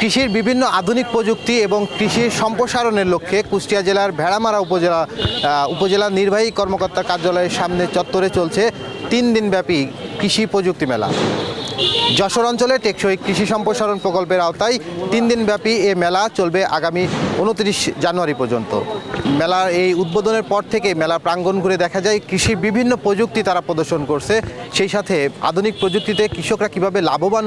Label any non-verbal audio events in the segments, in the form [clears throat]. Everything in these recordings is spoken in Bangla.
কৃষির বিভিন্ন আধুনিক প্রযুক্তি এবং কৃষির সম্প্রসারণের লক্ষ্যে কুষ্টিয়া জেলার ভেড়ামারা উপজেলা উপজেলা নির্বাহী কর্মকর্তা কার্যালয়ের সামনে চত্বরে চলছে তিন দিনব্যাপী কৃষি প্রযুক্তি মেলা। যশোর অঞ্চলে টেকসই কৃষি সম্প্রসারণ প্রকল্পের আওতায় তিন দিনব্যাপী এ মেলা চলবে আগামী উনত্রিশ জানুয়ারি পর্যন্ত। মেলার এই উদ্বোধনের পর থেকে মেলা প্রাঙ্গণ ঘুরে দেখা যায় কৃষির বিভিন্ন প্রযুক্তি তারা প্রদর্শন করছে। সেই সাথে আধুনিক প্রযুক্তিতে কৃষকরা কীভাবে লাভবান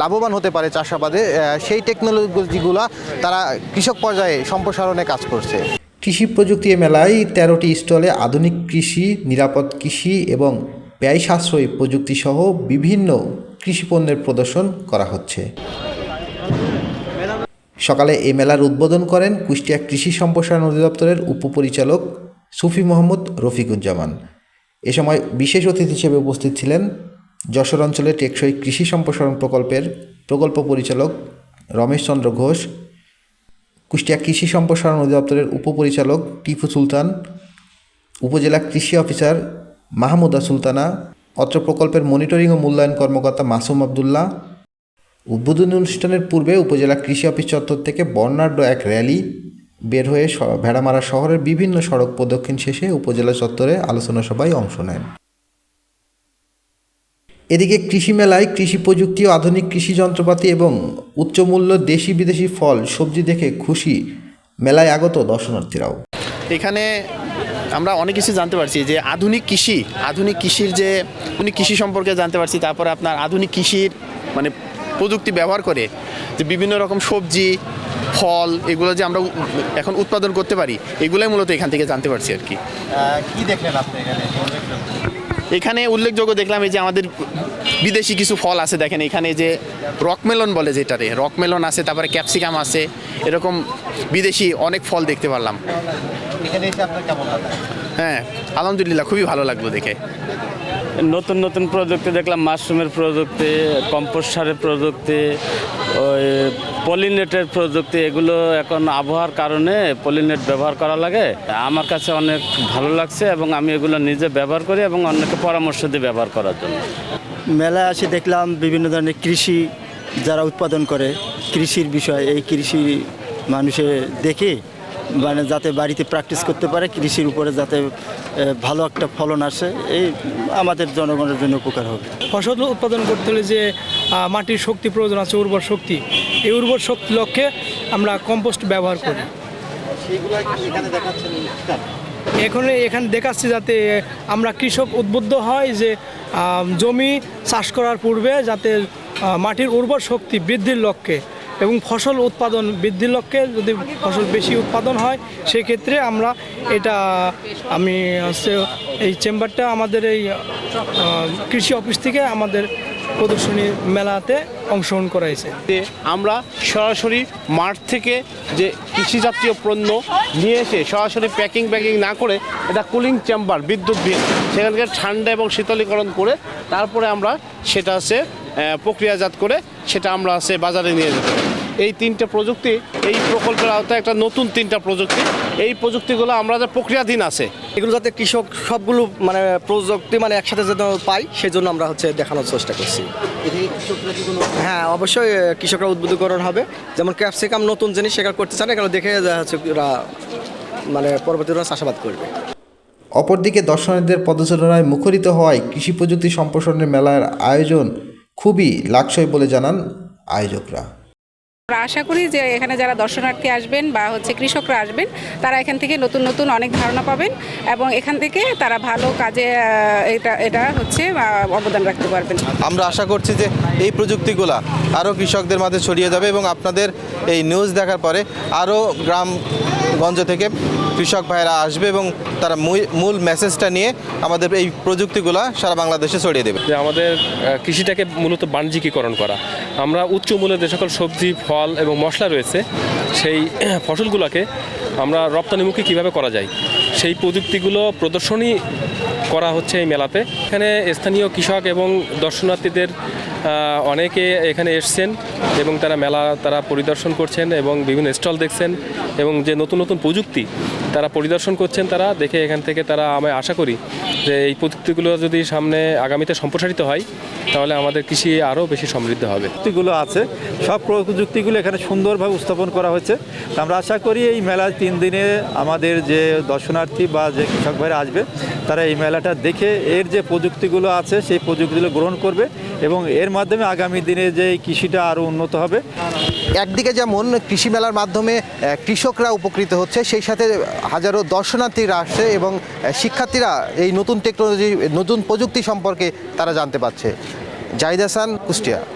লাভবান হতে পারে চাষাবাদে সেই টেকনোলজিগুলো তারা কৃষক পর্যায়ে সম্প্রসারণে কাজ করছে। কৃষি প্রযুক্তি মেলায় তেরোটি স্টলে আধুনিক কৃষি, নিরাপদ কৃষি এবং ব্যয় সাশ্রয়ী প্রযুক্তি সহ বিভিন্ন কৃষি পণ্যের প্রদর্শন করা হচ্ছে। সকালে এই মেলার উদ্বোধন করেন কুষ্টিয়া কৃষি সম্প্রসারণ অধিদপ্তরের উপপরিচালক সুফি মোহাম্মদ রফিকুজ্জামান। এ সময় বিশেষ অতিথি হিসেবে উপস্থিত ছিলেন যশোর অঞ্চলে টেকসই কৃষি সম্প্রসারণ প্রকল্পের প্রকল্প পরিচালক রমেশ চন্দ্র ঘোষ, কুষ্টিয়া কৃষি সম্প্রসারণ অধিদপ্তরের উপপরিচালক টিপু সুলতান, উপজেলা কৃষি অফিসার মাহমুদা সুলতানা অত্র প্রকল্পের মনিটরিং ও মূল্যায়ন কর্মকর্তা মাসুম আবদুল্লাহ। উদ্বোধনী অনুষ্ঠানের পূর্বে উপজেলা কৃষি অফিস চত্বর থেকে বর্ণাঢ্য এক র্যালি বের হয়ে ভেড়ামারা শহরের বিভিন্ন সড়ক প্রদক্ষিণ শেষে উপজেলা চত্বরে আলোচনা সভায় অংশ নেন। এদিকে কৃষি মেলায় কৃষি প্রযুক্তি ও আধুনিক কৃষি যন্ত্রপাতি এবং উচ্চমূল্য দেশি বিদেশি ফল, সবজি দেখে খুশি মেলায় আগত দর্শনার্থীরাও। এখানে আমরা অনেক কিছু জানতে পারছি যে আধুনিক কৃষি, আধুনিক কৃষির যে, উনি কৃষি সম্পর্কে জানতে পারছি, তারপরে আপনার আধুনিক কৃষির মানে প্রযুক্তি ব্যবহার করে যে বিভিন্ন রকম সবজি, ফল এগুলো যে আমরা এখন উৎপাদন করতে পারি, এগুলোই মূলত এখান থেকে জানতে পারছি আর কি। দেখলেন আপনি এখানে? এখানে উল্লেখযোগ্য দেখলাম এই যে আমাদের বিদেশি কিছু ফল আছে দেখেন এখানে যে রকমেলন বলে যেটারে রকমেলন আছে তারপরে ক্যাপসিকাম আছে এরকম বিদেশি অনেক ফল দেখতে পারলাম। এখানে এসে আপনার কেমন লাগে হ্যাঁ আলহামদুলিল্লাহ খুবই ভালো লাগল দেখে। নতুন নতুন প্রযুক্তি দেখলাম মাশরুমের প্রযুক্তি কম্পোস্ট সারের প্রযুক্তি ওই পলিনেটের প্রযুক্তি, এগুলো এখন আবহাওয়ার কারণে পলিনেট ব্যবহার করা লাগে। আমার কাছে অনেক ভালো লাগছে এবং আমি এগুলো নিজে ব্যবহার করি এবং অন্যকে পরামর্শ দিই ব্যবহার করার জন্য। মেলায় আসে দেখলাম বিভিন্ন ধরনের কৃষি যারা উৎপাদন করে, কৃষির বিষয়, এই কৃষি মানুষে দেখে মানে যাতে বাড়িতে প্র্যাকটিস করতে পারে, কৃষির উপরে যাতে ভালো একটা ফলন আসে, এই আমাদের জনগণের জন্য উপকার হবে। ফসল উৎপাদন করতে হলে যে মাটির শক্তি প্রয়োজন আছে, উর্বর শক্তি, এই উর্বর শক্তি লক্ষ্যে আমরা কম্পোস্ট ব্যবহার করি। এখন এখানে দেখাচ্ছি যাতে আমরা কৃষক উদ্বুদ্ধ হয় যে জমি চাষ করার পূর্বে যাতে মাটির উর্বর শক্তি বৃদ্ধির লক্ষ্যে। এবং ফসল উৎপাদন বৃদ্ধির লক্ষ্যে যদি ফসল বেশি উৎপাদন হয় সেক্ষেত্রে আমরা এটা আমি হচ্ছে এই চেম্বারটা আমাদের এই কৃষি অফিস থেকে আমাদের প্রদর্শনী মেলাতে অংশগ্রহণ করাইছে। আমরা সরাসরি মাঠ থেকে যে কৃষিজাতীয় পণ্য নিয়ে এসে সরাসরি প্যাকিং প্যাকিং না করে এটা কুলিং চেম্বার বিদ্যুৎ বিল সেখানকার ঠান্ডা এবং শীতলীকরণ করে তারপরে আমরা সেটা আহ, প্রক্রিয়াজাত করে সেটা আমরা হচ্ছে বাজারে নিয়ে যেতে পারি। এই তিনটে প্রযুক্তি এই প্রকল্পের আওতায় একটা নতুন তিনটা প্রযুক্তি। এই প্রযুক্তিগুলো আমরা যে প্রক্রিয়াধীন আছে এগুলো যাতে কৃষক সবগুলো মানে প্রযুক্তি মানে একসাথে যেন পাই সেই জন্য আমরা হচ্ছে দেখানোর চেষ্টা করছি। হ্যাঁ অবশ্যই কৃষকরা উদ্বুদ্ধকরণ হবে। যেমন ক্যাপসিকাম নতুন জিনিস শেখার করতে চান এগুলো দেখে যা হচ্ছে ওরা মানে পরবর্তী চাষাবাদ করবে। অপরদিকে দর্শনার্থীদের পদচারণায় মুখরিত হওয়ায় কৃষি প্রযুক্তি সম্প্রসারণের মেলার আয়োজন খুবই লাকসই বলে জানান আয়োজকরা। আমরা আশা করি যে এখানে যারা দর্শনার্থী আসবেন বা হচ্ছে কৃষকরা আসবেন তারা এখান থেকে নতুন নতুন অনেক ধারণা পাবেন এবং এখান থেকে তারা ভালো কাজে এটা এটা হচ্ছে অবদান রাখতে পারবেন। আমরা আশা করছি যে এই প্রযুক্তিগুলা আরও কৃষকদের মাঝে ছড়িয়ে যাবে এবং আপনাদের এই নিউজ দেখার পরে আরও গ্রামগঞ্জ থেকে কৃষক ভাইরা আসবে এবং তারা মূল- মেসেজটা নিয়ে আমাদের এই প্রযুক্তিগুলো সারা বাংলাদেশে ছড়িয়ে দেবে। যে আমাদের কৃষিটাকে মূলত বাণিজ্যিকীকরণ করা। আমরা উচ্চ মূল্যের যে সকল সবজি, ফল এবং মশলা রয়েছে, সেই [clears throat] ফসলগুলোকে আমরা রপ্তানিমুখী কীভাবে করা যায়? সেই প্রযুক্তিগুলো প্রদর্শনী করা হচ্ছে এই মেলাতে। এখানে স্থানীয় কৃষক এবং দর্শনার্থীদের অনেকে এখানে এসছেন এবং তারা মেলা তারা পরিদর্শন করছেন এবং বিভিন্ন স্টল দেখছেন এবং যে নতুন নতুন প্রযুক্তি তারা পরিদর্শন করছেন তারা দেখে এখান থেকে তারা আমি আশা করি যে এই প্রযুক্তিগুলো যদি সামনে আগামীতে সম্প্রসারিত হয়, তাহলে আমাদের কৃষি আরও বেশি সমৃদ্ধ হবে। প্রযুক্তিগুলো আছে, সব প্রযুক্তিগুলো এখানে সুন্দরভাবে উপস্থাপন করা হয়েছে। আমরা আশা করি এই মেলায় তিন দিনে আমাদের যে দর্শনার্থী বা যে কৃষক ভাইরা আসবে, তারা এই মেলাটা দেখে এর যে প্রযুক্তিগুলো আছে, সেই প্রযুক্তিগুলো গ্রহণ করবে এবং এর মাধ্যমে আগামী দিনে যে কৃষিটা আরও উন্নত হবে। একদিকে যেমন কৃষি মেলার মাধ্যমে কৃষকরা উপকৃত হচ্ছে, সেই সাথে হাজারো দর্শনার্থীরা আসছে এবং শিক্ষার্থীরা এই নতুন টেকনোলজি নতুন প্রযুক্তি সম্পর্কে তারা জানতে পারছে। জাহিদ হাসান, কুষ্টিয়া।